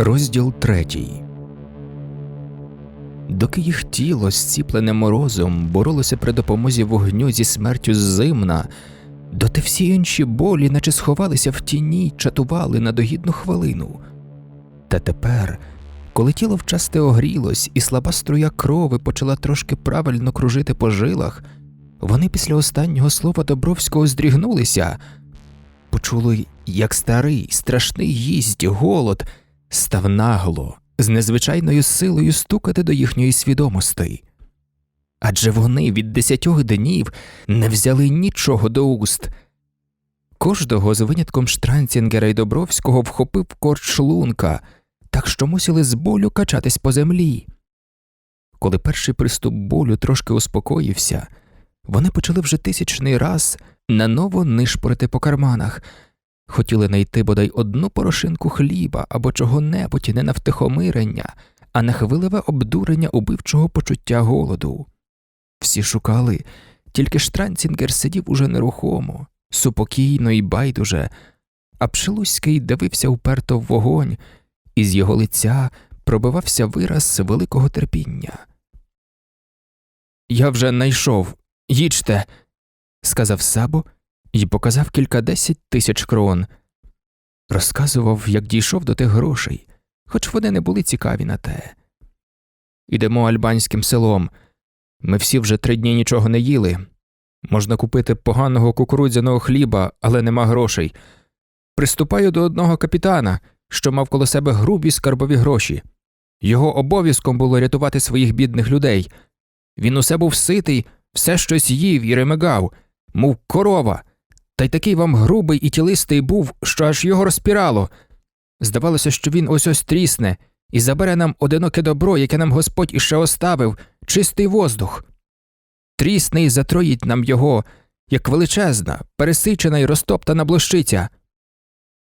Розділ третій. Доки їх тіло, зціплене морозом, боролося при допомозі вогню зі смертю зимна, доти всі інші болі, наче сховалися в тіні чатували на догідну хвилину. Та тепер, коли тіло вчасте огрілось і слаба струя крови почала трошки правильно кружити по жилах, вони після останнього слова Добровського здрігнулися, почули, як старий, страшний їсть, голод став нагло, з незвичайною силою стукати до їхньої свідомості. Адже вони від десятьох днів не взяли нічого до уст. Кожного з винятком Штранцінгера і Добровського вхопив корч шлунка, так що мусили з болю качатись по землі. Коли перший приступ болю трошки успокоївся, вони почали вже тисячний раз наново нишпорити по карманах, хотіли знайти бодай одну порошинку хліба або чого-небудь не на втихомирення, а на хвиливе обдурення убивчого почуття голоду. Всі шукали, тільки Штранцінгер сидів уже нерухомо, супокійно і байдуже, а Пшелуський дивився уперто в вогонь, і з його лиця пробивався вираз великого терпіння. Я вже найшов, їдьте, сказав Сабо і показав кількадесять тисяч крон. Розказував, як дійшов до тих грошей, хоч вони не були цікаві на те. Ідемо альбанським селом. Ми всі вже три дні нічого не їли. Можна купити поганого кукурудзяного хліба, але нема грошей. Приступаю до одного капітана, що мав коло себе грубі скарбові гроші. Його обов'язком було рятувати своїх бідних людей. Він усе був ситий, все щось їв і ремигав, мов корова, та й такий вам грубий і тілистий був, що аж його розпірало. Здавалося, що він ось ось трісне і забере нам одиноке добро, яке нам Господь іще оставив, чистий воздух. Трісне і затроїть нам його, як величезна, пересичена й розтоптана блощиця.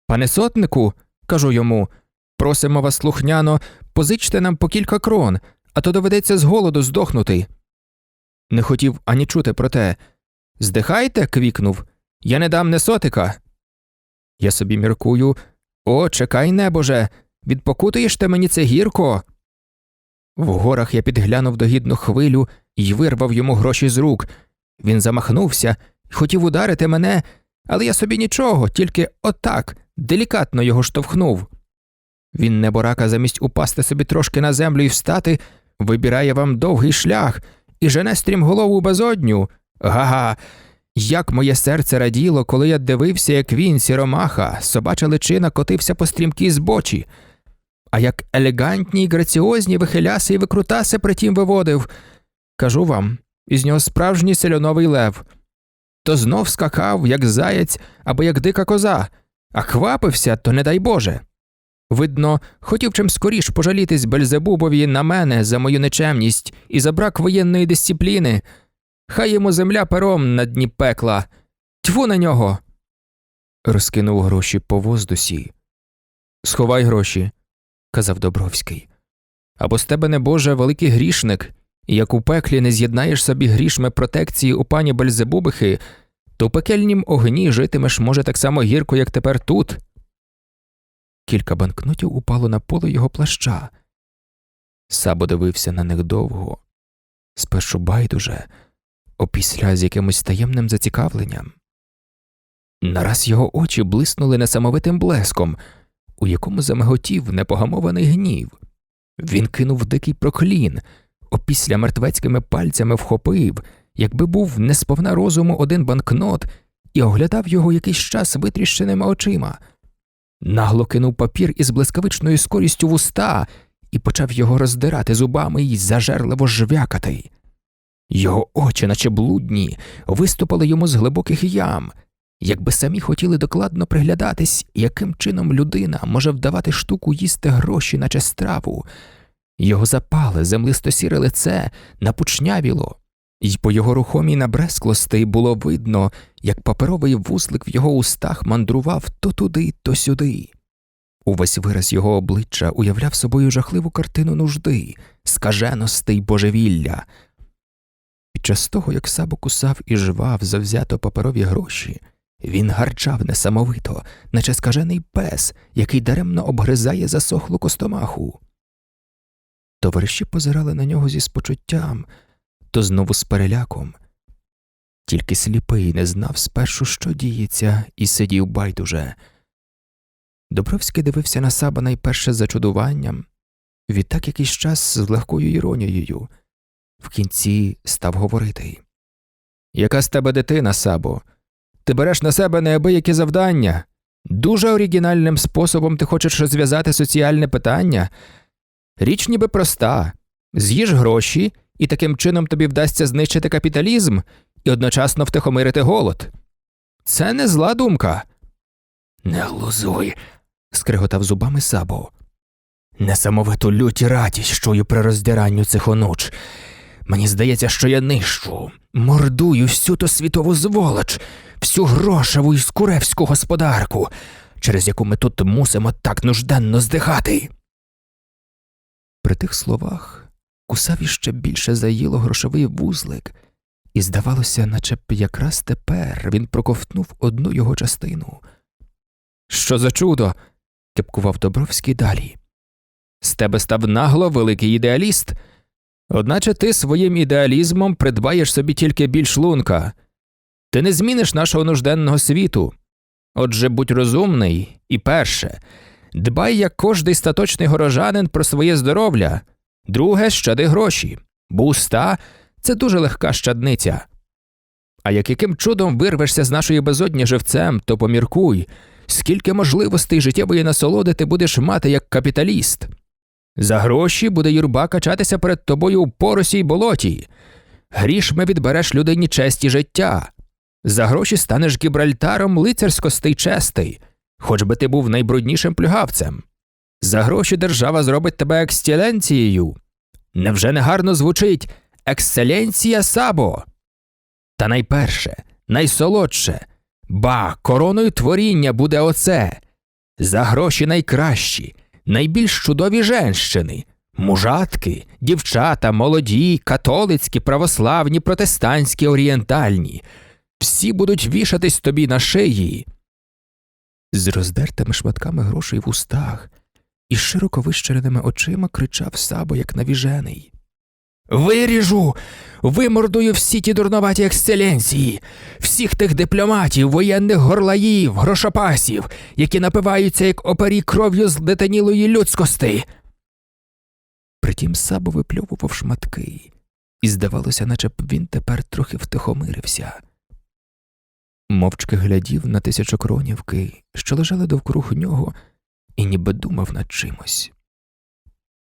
Пане сотнику, кажу йому, просимо вас слухняно, позичте нам по кілька крон, а то доведеться з голоду здохнути. Не хотів ані чути про те. Здихайте, квікнув. Я не дам не сотика. Я собі міркую О, чекай, небоже, відпокутуєш ти мені це гірко. В горах я підглянув догідну хвилю і вирвав йому гроші з рук. Він замахнувся хотів ударити мене, але я собі нічого, тільки отак, делікатно його штовхнув. Він, неборака, замість упасти собі трошки на землю і встати, вибирає вам довгий шлях і жене стрімголову безодню. Га-га, як моє серце раділо, коли я дивився, як він, сіромаха, собача личина котився по стрімкій збочі, а як елегантні й граціозні вихиляси і викрутаси притім виводив. Кажу вам, із нього справжній селяновий лев. То знов скакав, як заяць або як дика коза, а хвапився, то не дай Боже. Видно, хотів чим скоріш пожалітись Бельзебубові на мене за мою нечемність і за брак воєнної дисципліни. Хай йому земля пером на дні пекла. Тьфу на нього. Розкинув гроші по воздусі. Сховай гроші, казав Добровський. Або з тебе, небоже, великий грішник, і як у пеклі не з'єднаєш собі грішми протекції у пані Бельзебубихи, то у пекельнім огні житимеш, може, так само гірко, як тепер тут. Кілька банкнотів упало на поле його плаща. Сабо дивився на них довго, спершу байдуже, опісля з якимось таємним зацікавленням. Нараз його очі блиснули несамовитим блеском, у якому замиготів непогамований гнів. Він кинув дикий проклін, опісля мертвецькими пальцями вхопив, якби був несповна розуму один банкнот, і оглядав його якийсь час витріщеними очима. Нагло кинув папір із блискавичною скорістю в уста і почав його роздирати зубами і зажерливо жвякати. Його очі, наче блудні, виступали йому з глибоких ям, якби самі хотіли докладно приглядатись, яким чином людина може вдавати штуку їсти гроші, наче страву. Його запале, землисто-сіре лице напучнявіло, і по його рухомій набресклости було видно, як паперовий вузлик в його устах мандрував то туди, то сюди. Увесь вираз його обличчя уявляв собою жахливу картину нужди, скаженості й божевілля. Під час того, як сабо кусав і жвав завзято паперові гроші, Він гарчав несамовито, наче скажений пес, який даремно обгризає засохлу костомаху. Товариші позирали на нього зі спочуттям, то знову з переляком. Тільки сліпий не знав спершу, що діється, і сидів байдуже. Добровський дивився на Саба найперше з зачудуванням, відтак якийсь час з легкою іронією. В кінці став говорити Яка з тебе дитина, Сабо? Ти береш на себе неабиякі завдання. Дуже оригінальним способом ти хочеш розв'язати соціальне питання. Річ ніби проста з'їж гроші, і таким чином тобі вдасться знищити капіталізм і одночасно втихомирити голод. Це не зла думка. Не глузуй, скриготав зубами Сабо. Несамовиту лють радість чую при роздиранню цих онуч. Мені здається, що я нищу, мордую всю ту світову зволоч, всю грошеву і скуревську господарку, через яку ми тут мусимо так нужденно здихати. При тих словах кусав іще більше заїло грошовий вузлик, і здавалося, наче б якраз тепер він проковтнув одну його частину. Що за чудо? кипкував Добровський далі. З тебе став нагло великий ідеаліст. Одначе ти своїм ідеалізмом придбаєш собі тільки більш лунка. Ти не зміниш нашого нужденного світу. Отже, будь розумний і перше, дбай, як кожний статочний горожанин про своє здоров'я, друге щади гроші, бо уста це дуже легка щадниця. А як яким чудом вирвешся з нашої безодні живцем, то поміркуй, скільки можливостей життєвої насолоди ти будеш мати як капіталіст. За гроші буде юрба качатися перед тобою у поросі й болоті. Грішми відбереш людині честь і життя. За гроші станеш гібральтаром лицарськостей честей, хоч би ти був найбруднішим плюгавцем. За гроші держава зробить тебе екстеленцією. Невже не гарно звучить екселенція сабо? Та найперше, найсолодше, ба, короною творіння буде оце. За гроші найкращі, найбільш чудові женщини, мужатки, дівчата, молоді, католицькі, православні, протестантські, орієнтальні. Всі будуть вішатись тобі на шиї. З роздертими шматками грошей в устах і широко вищереними очима кричав Сабо, як навіжений. Виріжу, вимордую всі ті дурноваті екселенції, всіх тих дипломатів, воєнних горлаїв, грошопасів, які напиваються, як опері кров'ю злетанілої людськости. Притім Сабо випльовував шматки, і здавалося, наче б він тепер трохи втихомирився. Мовчки глядів на тисячокронівки, що лежали довкруг нього, і ніби думав над чимось.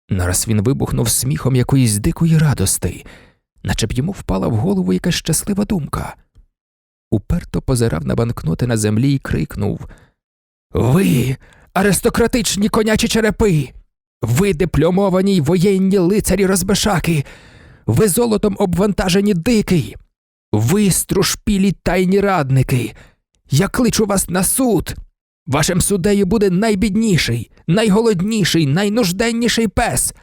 Нараз він вибухнув сміхом якоїсь дикої радости, наче б йому впала в голову якась щаслива думка. Уперто позирав на банкноти на землі і крикнув Ви, аристократичні конячі черепи! Ви дипломовані й воєнні лицарі розбешаки! Ви золотом обвантажені дикий! Ви струшпілі тайні радники! Я кличу вас на суд! Вашим суддею буде найбідніший, найголодніший, найнужденніший пес.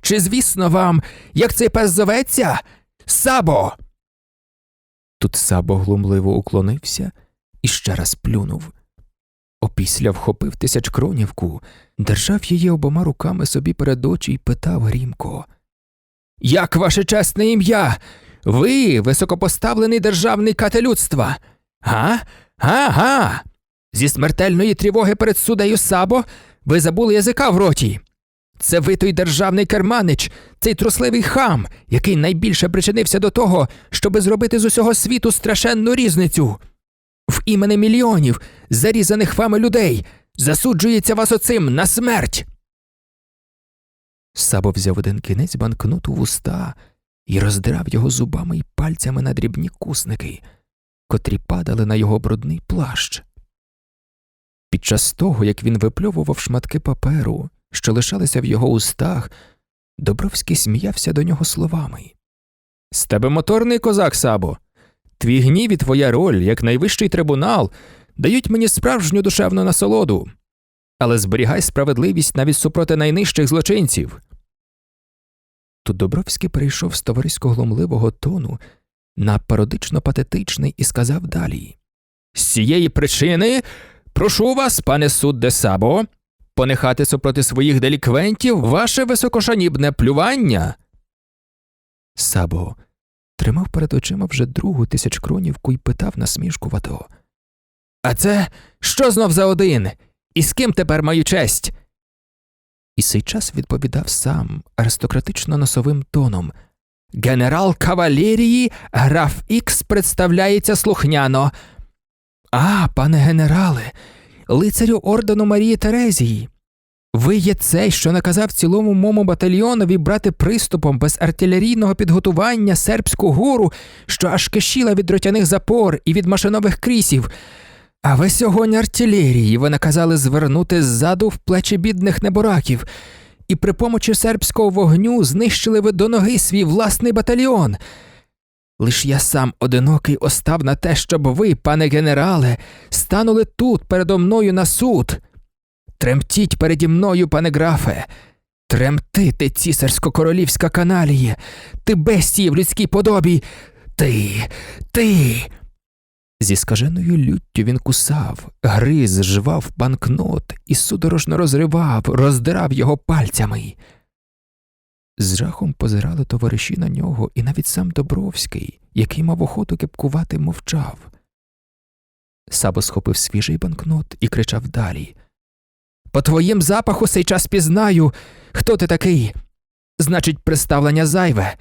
Чи звісно вам, як цей пес зоветься? Сабо. Тут Сабо глумливо уклонився і ще раз плюнув. Опісля вхопив тисячкронівку, держав її обома руками собі перед очі і питав грімко. Як ваше чесне ім'я? Ви високопоставлений державний кателюдства? Га? Га? Га? Зі смертельної тривоги перед судею Сабо ви забули язика в роті. Це ви той державний керманич, цей трусливий хам, який найбільше причинився до того, щоби зробити з усього світу страшенну різницю. В імені мільйонів, зарізаних вами людей, засуджується вас оцим на смерть. Сабо взяв один кінець банкноту в уста і роздирав його зубами й пальцями на дрібні кусники, котрі падали на його брудний плащ. Під час того, як він випльовував шматки паперу, що лишалися в його устах, Добровський сміявся до нього словами З тебе моторний козак, Сабо. Твій гнів і твоя роль, як найвищий трибунал, дають мені справжню душевну насолоду. Але зберігай справедливість навіть супроти найнижчих злочинців. Тут Добровський перейшов з товарисько глумливого тону на пародично патетичний і сказав далі З цієї причини прошу вас, пане судде Сабо, понехати супроти своїх деліквентів ваше високошанібне плювання. Сабо тримав перед очима вже другу тисячкронівку і питав насмішкувато. А це що знов за один? І з ким тепер маю честь? І сей час відповідав сам аристократично носовим тоном. Генерал кавалерії граф Ікс представляється слухняно. А, пане генерале, лицарю ордену Марії Терезії. Ви є цей, що наказав цілому мому батальйонові брати приступом без артилерійного підготування сербську гору, що аж кишіла від дротяних запор і від машинових крісів. А весь огонь артилерії ви наказали звернути ззаду в плечі бідних небораків, і при помочі сербського вогню знищили ви до ноги свій власний батальйон. Лиш я сам одинокий остав на те, щоб ви, пане генерале, станули тут передо мною на суд. Тремтіть переді мною, пане графе. Тремти, ти цісарсько-королівська каналіє, ти бестії в людській подобі. Ти, ти. Зі скаженою люттю він кусав, гриз, жвав банкнот і судорожно розривав, роздирав його пальцями. З жахом позирали товариші на нього, і навіть сам Добровський, який мав охоту кепкувати, мовчав. Сабо схопив свіжий банкнот і кричав далі. По твоїм запаху сей час пізнаю, хто ти такий. Значить, представлення зайве.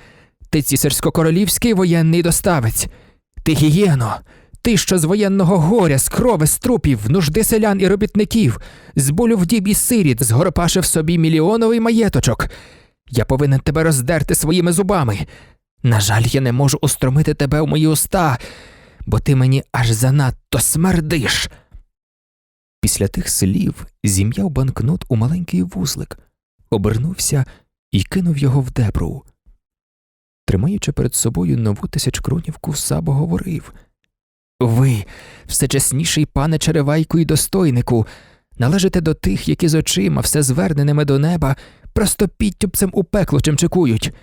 Ти цісарсько-королівський воєнний доставець. Ти гієно, ти, що з воєнного горя, з крови, з трупів, нужди селян і робітників, з болю вдів і сиріт, згоропашив собі мільйоновий маєточок. Я повинен тебе роздерти своїми зубами. На жаль, я не можу устромити тебе в мої уста, бо ти мені аж занадто смердиш. Після тих слів зім'яв банкнот у маленький вузлик, обернувся і кинув його в дебру. Тримаючи перед собою нову тисячкронівку, Сабо говорив Ви, всечесніший пане Черевайку і достойнику, належите до тих, які з очима, все зверненими до неба, просто підтюпцем у пекло чимчикують.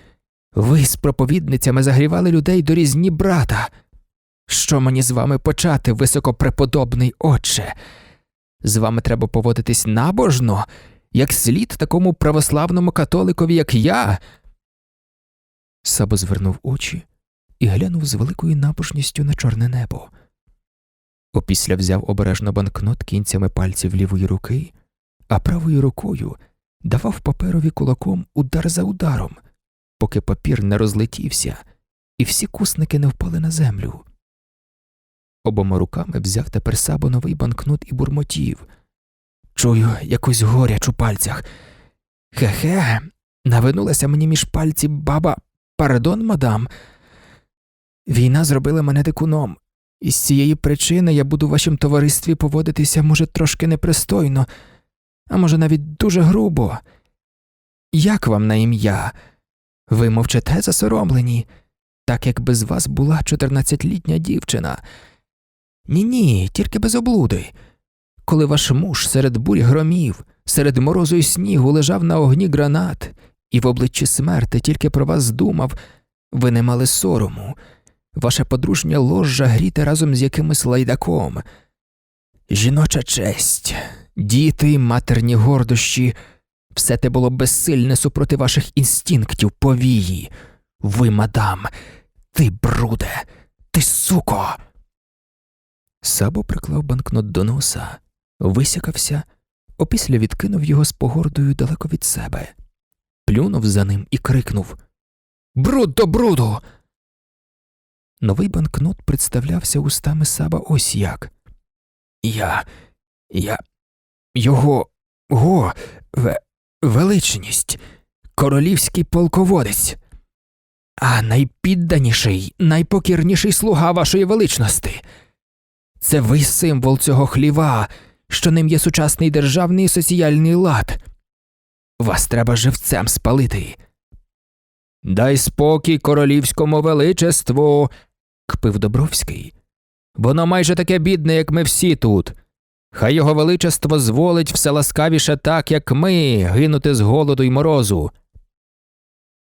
Ви з проповідницями загрівали людей до різні брата. Що мені з вами почати, високопреподобний отче? З вами треба поводитись набожно, як слід такому православному католикові, як я. Сабо звернув очі і глянув з великою набожністю на чорне небо. Опісля взяв обережно банкнот кінцями пальців лівої руки, а правою рукою давав паперові кулаком удар за ударом, поки папір не розлетівся, і всі кусники не впали на землю. Обома руками взяв тепер сабо новий банкнот і бурмотів. Чую якусь горяч у пальцях. Хе-хе, навинулася мені між пальці баба Пардон, мадам. Війна зробила мене дикуном, і з цієї причини я буду в вашім товаристві поводитися, може, трошки непристойно, а може, навіть дуже грубо. Як вам на ім'я? Ви мовчите засоромлені, так як без вас була чотирнадцятилітня дівчина. Ні, ні, тільки без облуди. Коли ваш муж серед бурь громів, серед морозу й снігу лежав на огні гранат, і в обличчі смерти тільки про вас думав, ви не мали сорому, ваша подружня ложа гріти разом з якимось лайдаком. Жіноча честь, діти, матерні гордощі, все те було безсильне супроти ваших інстинктів повії. Ви, мадам, ти бруде, ти суко. Сабо приклав банкнот до носа, висякався, опісля відкинув його з погордою далеко від себе, плюнув за ним і крикнув Бруд до бруду. Новий банкнот представлявся устами Саба ось як. Я. Я. Його. Го. Ве, величність. Королівський полководець. А найпідданіший, найпокірніший слуга вашої величності. Це ви символ цього хліва, що ним є сучасний державний і соціальний лад. Вас треба живцем спалити. Дай спокій королівському величеству, кпив Добровський. Воно майже таке бідне, як ми всі тут. Хай його величество зволить все ласкавіше так, як ми, гинути з голоду й морозу.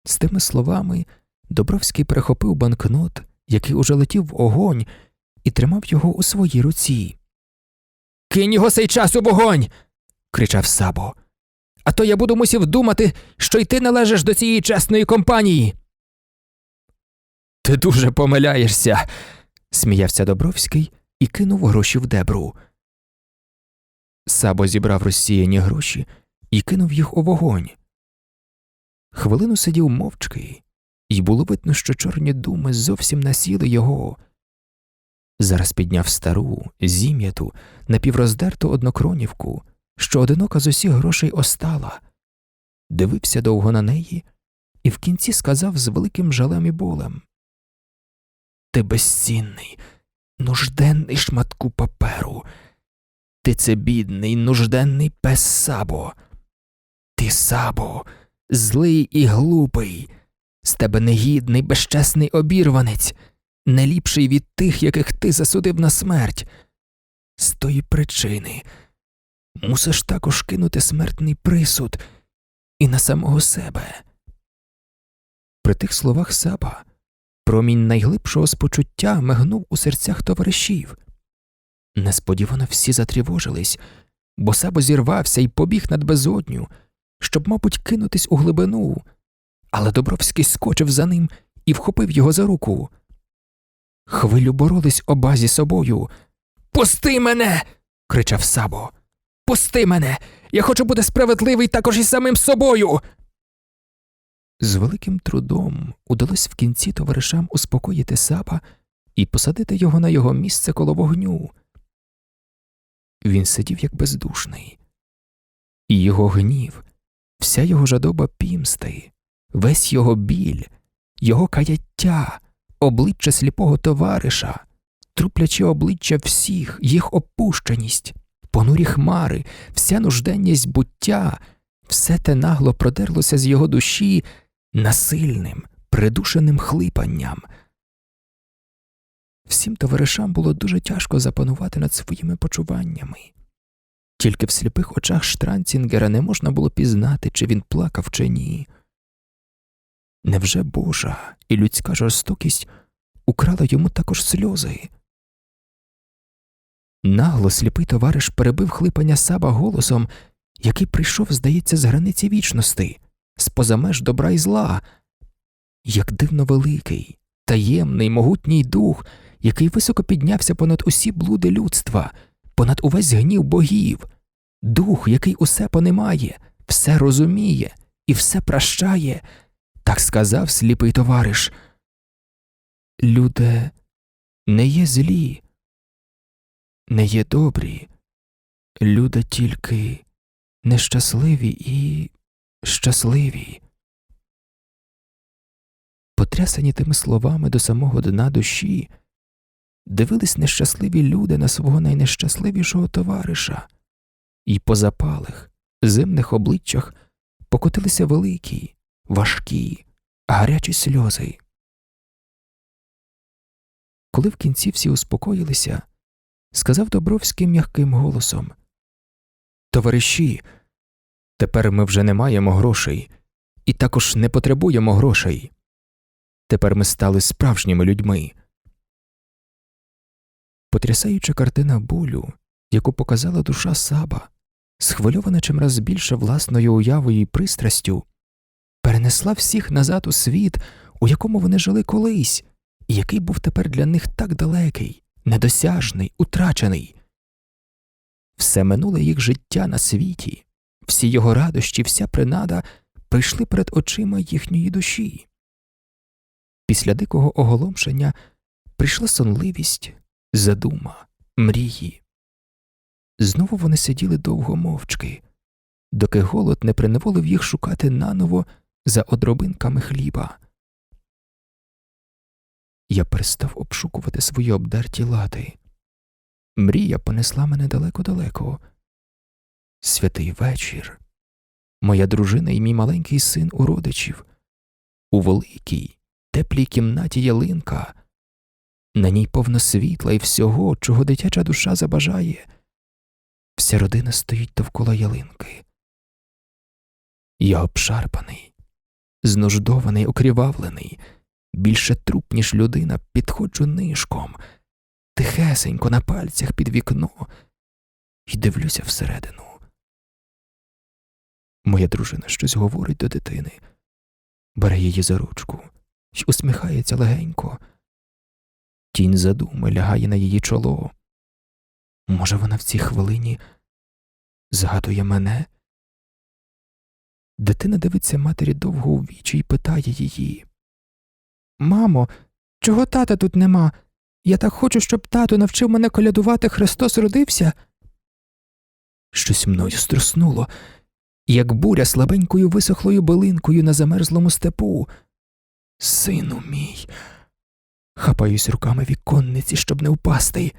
З тими словами Добровський перехопив банкнот, який уже летів в огонь, і тримав його у своїй руці. Кинь його сей час у вогонь. кричав Сабо. А то я буду мусів думати, що й ти належиш до цієї чесної компанії. Ти дуже помиляєшся, сміявся Добровський і кинув гроші в дебру. Сабо зібрав розсіяні гроші і кинув їх у вогонь. Хвилину сидів мовчки, і було видно, що чорні думи зовсім насіли його. Зараз підняв стару, зім'яту, напівроздерту однокронівку, що одинока з усіх грошей остала, дивився довго на неї і в кінці сказав з великим жалем і болем Ти безцінний, нужденний шматку паперу. Ти це бідний, нужденний пес Сабо. Ти Сабо, злий і глупий, з тебе негідний, безчесний обірванець, не ліпший від тих, яких ти засудив на смерть. З тої причини мусиш також кинути смертний присуд і на самого себе. При тих словах Саба промінь найглибшого спочуття мигнув у серцях товаришів. Несподівано всі затривожились, бо Сабо зірвався і побіг над безодню, щоб, мабуть, кинутись у глибину, але Добровський скочив за ним і вхопив його за руку. Хвилю боролись оба зі собою. Пусти мене. кричав Сабо. Пусти мене. Я хочу бути справедливий також із самим собою. З великим трудом удалось в кінці товаришам успокоїти Саба і посадити його на його місце коло вогню. Він сидів як бездушний, і його гнів, вся його жадоба пімсти, весь його біль, його каяття, обличчя сліпого товариша, трупляче обличчя всіх, їх опущеність, понурі хмари, вся нужденність буття, все те нагло продерлося з його душі насильним, придушеним хлипанням. Всім товаришам було дуже тяжко запанувати над своїми почуваннями. Тільки в сліпих очах Штранцінгера не можна було пізнати, чи він плакав, чи ні. Невже Божа і людська жорстокість украла йому також сльози? Нагло сліпий товариш перебив хлипання саба голосом, який прийшов, здається, з границі вічності, з поза меж добра і зла, як дивно великий, таємний, могутній дух, який високо піднявся понад усі блуди людства, понад увесь гнів богів, дух, який усе понимає, все розуміє і все прощає, так сказав сліпий товариш. Люди не є злі, не є добрі, люди тільки нещасливі і щасливі. Потрясані тими словами до самого дна душі, дивились нещасливі люди на свого найнещасливішого товариша, і по запалих, зимних обличчях покотилися великі, важкі, гарячі сльози. Коли в кінці всі успокоїлися, сказав Добровський м'яким голосом Товариші, тепер ми вже не маємо грошей, і також не потребуємо грошей. Тепер ми стали справжніми людьми. Потрясаюча картина болю, яку показала душа Саба, схвильована чимраз більше власною уявою і пристрастю, перенесла всіх назад у світ, у якому вони жили колись, і який був тепер для них так далекий, недосяжний, утрачений. Все минуле їх життя на світі, всі його радощі, вся принада прийшли перед очима їхньої душі. Після дикого оголомшення прийшла сонливість, задума, мрії. Знову вони сиділи довго мовчки, доки голод не приневолив їх шукати наново за одробинками хліба. Я перестав обшукувати свої обдерті лати. Мрія понесла мене далеко-далеко. Святий вечір, моя дружина і мій маленький син у родичів, у великій, теплій кімнаті ялинка, на ній повно світла і всього, чого дитяча душа забажає. Вся родина стоїть довкола ялинки. Я обшарпаний, знуждований, окрівавлений, більше труп, ніж людина, підходжу нишком, тихесенько на пальцях під вікно і дивлюся всередину. Моя дружина щось говорить до дитини, бере її за ручку й усміхається легенько. Тінь задуми лягає на її чоло. Може, вона в цій хвилині згадує мене? Дитина дивиться матері довго у вічі і питає її Мамо, чого тата тут нема? Я так хочу, щоб тато навчив мене колядувати Христос родився. Щось мною струснуло, як буря слабенькою висохлою билинкою на замерзлому степу. Сину мій. Хапаюсь руками віконниці, щоб не впасти.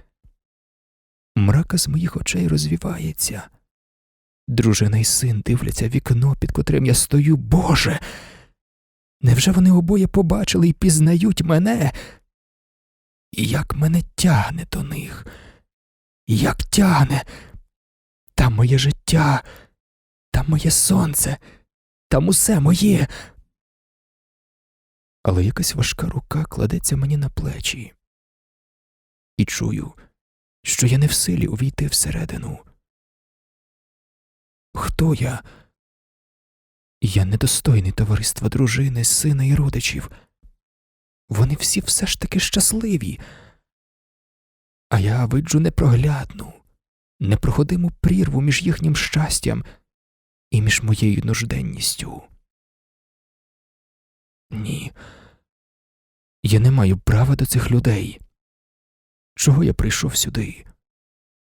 Мрака з моїх очей розвівається. Дружина й син дивляться вікно, під котрим я стою. Боже. Невже вони обоє побачили і пізнають мене? І як мене тягне до них? Як тягне? Там моє життя, там моє сонце, там усе моє. Але якась важка рука кладеться мені на плечі. І чую, що я не в силі увійти всередину. Хто я? Я недостойний товариства дружини, сина і родичів. Вони всі все ж таки щасливі. А я виджу непроглядну, непроходиму прірву між їхнім щастям і між моєю нужденністю. Ні, я не маю права до цих людей. Чого я прийшов сюди?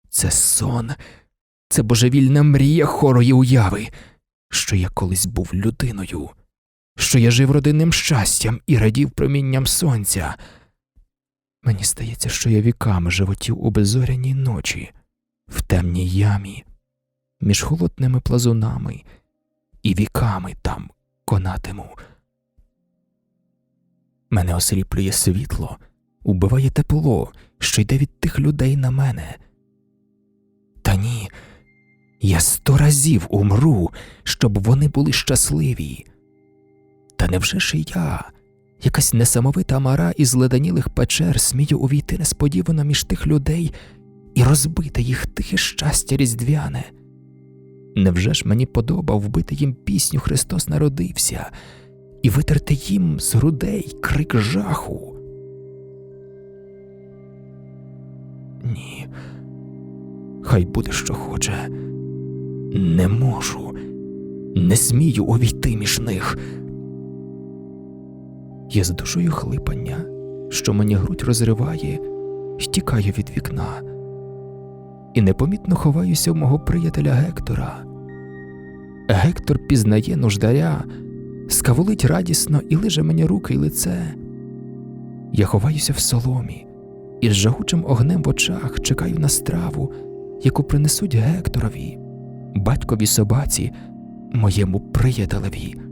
Це сон, це божевільна мрія хорої уяви, що я колись був людиною, що я жив родинним щастям і радів промінням сонця. Мені здається, що я віками животів у безоряній ночі, в темній ямі, між холодними плазунами і віками там конатиму. Мене осліплює світло, убиває тепло, що йде від тих людей на мене. Та ні, я сто разів умру, щоб вони були щасливі. Та невже ж і я, якась несамовита мара із леданілих печер, смію увійти несподівано між тих людей і розбити їх тихе щастя різдвяне? Невже ж мені подобав вбити їм пісню Христос народився і витерти їм з грудей крик жаху? Ні, хай буде, що хоче. Не можу, не смію увійти між них. Я здушую хлипання, що мені грудь розриває, й тікаю від вікна, і непомітно ховаюся в мого приятеля Гектора. Гектор пізнає нуждаря, скавулить радісно і лиже мені руки й лице. Я ховаюся в соломі і з жагучим огнем в очах чекаю на страву, яку принесуть Гекторові, батькові собаці, моєму приятелеві.